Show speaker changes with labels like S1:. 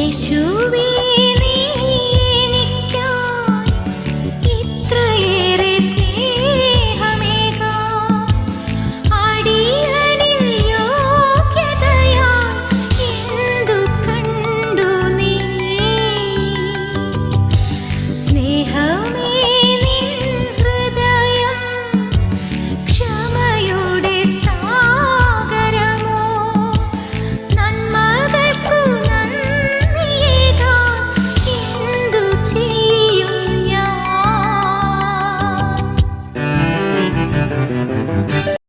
S1: യേശുവേ.